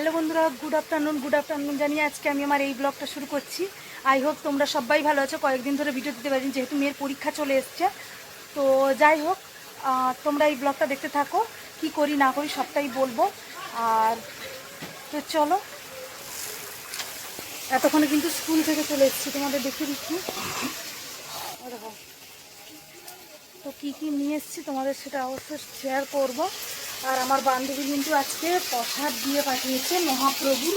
Hello বন্ধুরা good afternoon good afternoon জানিয়ে আজকে আমি আমার এই ব্লগটা শুরু করছি। আই হোপ তোমরা সবাই ভালো আছো। কয়েকদিন ধরে ভিডিও দিতে পারিনি, যেহেতু মেয়ের পরীক্ষা চলে এসছে। তো যাই হোক তোমরা এই ব্লগটা দেখতে থাকো, কি করি না করি সবটাই বলব। আর তো চলো, এতক্ষণে কিন্তু স্কুল থেকে চলে এসেছি, তোমাদের দেখে দিচ্ছি। তো কী কী নিয়ে এসেছি তোমাদের সেটা অবশ্যই শেয়ার করব। আর আমার বান্ধবী কিন্তু আজকে প্রসাদ দিয়ে পাঠিয়েছে মহাপ্রভুর।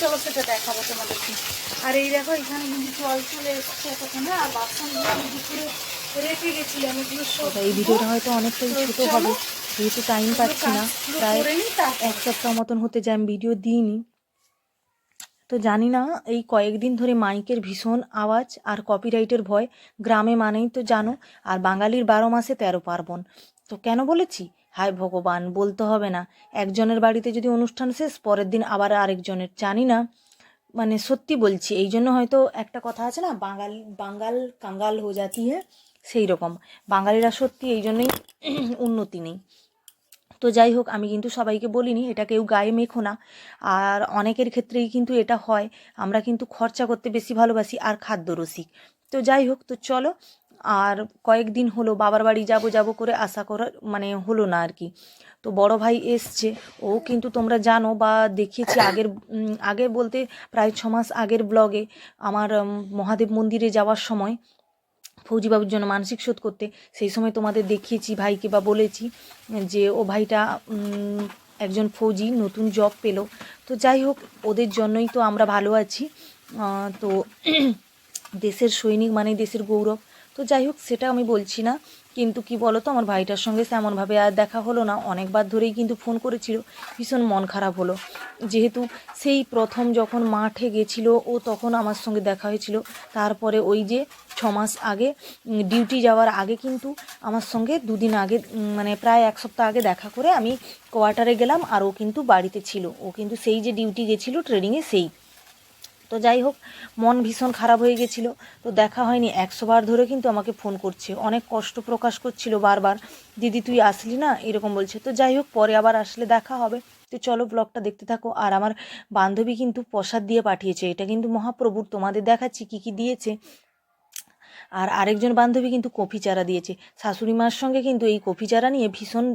চলো সেটা দেখাবো তোমাদেরকে। আর এই দেখো এখানে কিন্তু জল চলে এসছে এতক্ষণে আর বাসনগুলো আমি দুপুরে রেখে গেছিলাম এগুলো এই ভিডিওটা হয়তো অনেকটাই ছোট হবে যেহেতু টাইম পাচ্ছি না প্রায়। এক সপ্তাহ মতন হতে যায় আমি ভিডিও দিইনি। তো জানি না এই কয়েকদিন ধরে মাইকের ভীষণ আওয়াজ আর কপিরাইটের ভয় গ্রামে মানেই তো জানো আর বাঙালির বারো মাসে তেরো পার্বণ। তো কেন বলেছি? হায় ভগবান, বলতে হবে না। একজনের বাড়িতে যদি অনুষ্ঠান শেষ, পরের দিন আবার আরেকজনের। জানি না মানে সত্যি বলছি, এই জন্য হয়তো একটা কথা আছে না, বাঙাল বাঙ্গাল কাঙ্গাল হো জাতি হ্যাঁ সেই রকম। বাঙালিরা সত্যি এই জন্যই উন্নতি নেই। তো যাই হোক, আমি কিন্তু সবাইকে বলিনি, এটা কেউ গায়ে মেখো না। আর অনেকের ক্ষেত্রেই কিন্তু এটা হয়, আমরা কিন্তু খরচা করতে বেশি ভালোবাসি আর খাদ্য রসিক। তো যাই হোক, তো চলো আর কয়েকদিন হলো বাবার বাড়ি যাব যাব করে আশা করা মানে হলো না আর কি। তো বড় ভাই এসছে, ও কিন্তু তোমরা জানো বা দেখিয়েছি আগের আগে বলতে প্রায় ছ মাস আগের ব্লগে আমার মহাদেব মন্দিরে যাওয়ার সময় ফৌজিবাবুর জন্য মানসিক শোধ করতে, সেই সময় তোমাদের দেখিয়েছি, ভাইকে বা বলেছি যে ও ভাইটা একজন ফৌজি, নতুন জব পেল। তো যাই হোক, ওদের জন্যই তো আমরা ভালো আছি। তো দেশের সৈনিক মানে দেশের গৌরব। তো যাই হোক সেটা আমি বলছি না। কিন্তু কি বলো তো আমার ভাইটার সঙ্গে তেমনভাবে আর দেখা হলো না। অনেকবার ধরেই কিন্তু ফোন করেছিল, ভীষণ মন খারাপ হলো। যেহেতু সেই প্রথম যখন মাঠে গেছিল, ও তখন আমার সঙ্গে দেখা হয়েছিল। তারপরে ওই যে ছ মাস আগে ডিউটি যাওয়ার আগে কিন্তু আমার সঙ্গে দুদিন আগে মানে প্রায় এক সপ্তাহ আগে দেখা করে আমি কোয়ার্টারে গেলাম আর ও কিন্তু বাড়িতে ছিল। ও কিন্তু সেই যে ডিউটি গেছিল, ট্রেনিংয়ে সেই। তো যাই হোক, মন ভীষণ খারাপ হয়ে গেছিল। তো দেখা হয়নি একশোবার ধরে কিন্তু আমাকে ফোন করছে। অনেক কষ্ট প্রকাশ করছিল বারবার। দিদি, তুই আসলি না? এরকম বলছে। তো যাই হোক, পরে আবার আসলে দেখা হবে। তো চলো ব্লগটা দেখতে থাকো। আর আমার বান্ধবী কিন্তু প্রসাদ দিয়ে পাঠিয়েছে। এটা কিন্তু মহাপ্রভুর। তোমাদের দেখাচ্ছি কি কি দিয়েছে। আর আরেকজন বান্ধবী কিন্তু কফি চারা দিয়েছে। শাশুড়ি মার সঙ্গে কিন্তু এই কফি চারা নিয়ে ভীষণ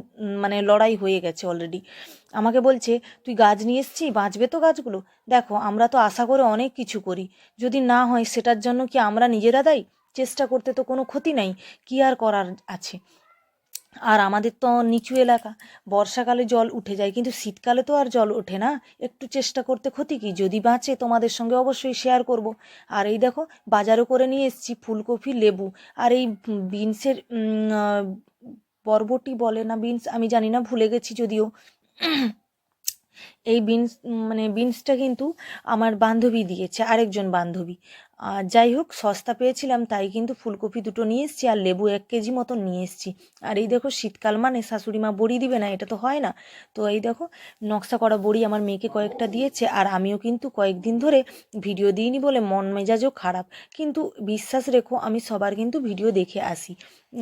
মানে লড়াই হয়ে গেছে অলরেডি আমাকে বলছে, তুই গাছ নিয়ে এসছি বাঁচবে তো গাছগুলো? দেখো, আমরা তো আশা করে অনেক কিছু করি। যদি না হয়, সেটার জন্য কি আমরা নিজেরা দায়ী? চেষ্টা করতে তো কোনো ক্ষতি নাই। কি আর করার আছে? আর আমাদের তো নিচু এলাকা, বর্ষাকালে জল উঠে যায়, কিন্তু শীতকালে তো আর জল ওঠে না। একটু চেষ্টা করতে ক্ষতি কি? যদি বাঁচে তোমাদের সঙ্গে অবশ্যই শেয়ার করব। আর এই দেখো, বাজারও করে নিয়ে এসেছি, ফুলকপি, লেবু। আর এই বিনসের বরবটি বলে না বিনস, আমি জানি না, ভুলে গেছি যদিও। এই বিনস মানে বিনসটা কিন্তু আমার বান্ধবী দিয়েছে, আরেকজন বান্ধবী। আর যাই হোক, সস্তা পেয়েছিলাম, তাই কিন্তু ফুলকপি দুটো নিয়ে এসেছি আর লেবু এক কেজি মতন নিয়ে এসেছি। আর এই দেখো, শীতকাল মানে শাশুড়ি মা বড়ি দিবে না, এটা তো হয় না। তো এই দেখো, নকশা করা বড়ি আমার মেয়েকে কয়েকটা দিয়েছে আর আমিও কিন্তু কয়েকদিন ধরে ভিডিও দিইনি বলে মন মেজাজও খারাপ। কিন্তু বিশ্বাস রেখো, আমি সবার কিন্তু ভিডিও দেখে আসি।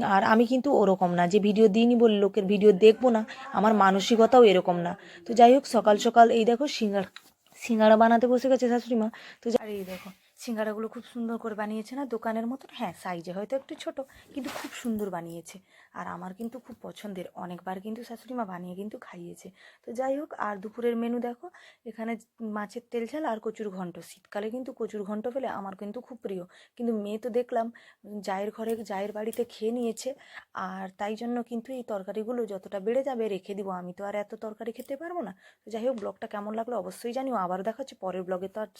আর আমি কিন্তু ওরকম না, যে ভিডিও দিইনি বলে লোকের ভিডিও দেখব না, আমার মানসিকতাও এরকম না। তো যাই হোক, সকাল সকাল এই দেখো, সিঙ্গার, সিঙ্গারা বানাতে বসে গেছে শাশুড়ি মা। তো যা- আর এই দেখো সিঙ্গারাগুলো খুব সুন্দর করে বানিয়েছে না? দোকানের মতন? হ্যাঁ সাইজে হয়তো একটু ছোট, কিন্তু খুব সুন্দর বানিয়েছে। আর আমার কিন্তু খুব পছন্দের। অনেকবার কিন্তু শাশুড়ি মা বানিয়ে কিন্তু খাইয়েছে। তো যাই হোক, আর দুপুরের মেনু দেখো, এখানে মাছের তেল ঝাল আর কচুর ঘন্ট। শীতকালে কিন্তু কচুর ঘন্ট পেলে আমার কিন্তু খুব প্রিয়। কিন্তু মেয়ে তো দেখলাম, জায়ের ঘরে, জায়ের বাড়িতে খেয়ে নিয়েছে। আর তাই জন্য কিন্তু এই তরকারিগুলো যতটা বেড়ে যাবে রেখে দিব। আমি তো আর এত তরকারি খেতে পারব না। তো যাই হোক, ব্লগটা কেমন লাগল অবশ্যই জানিও। আবার দেখা হচ্ছে পরের ব্লগে। তো আর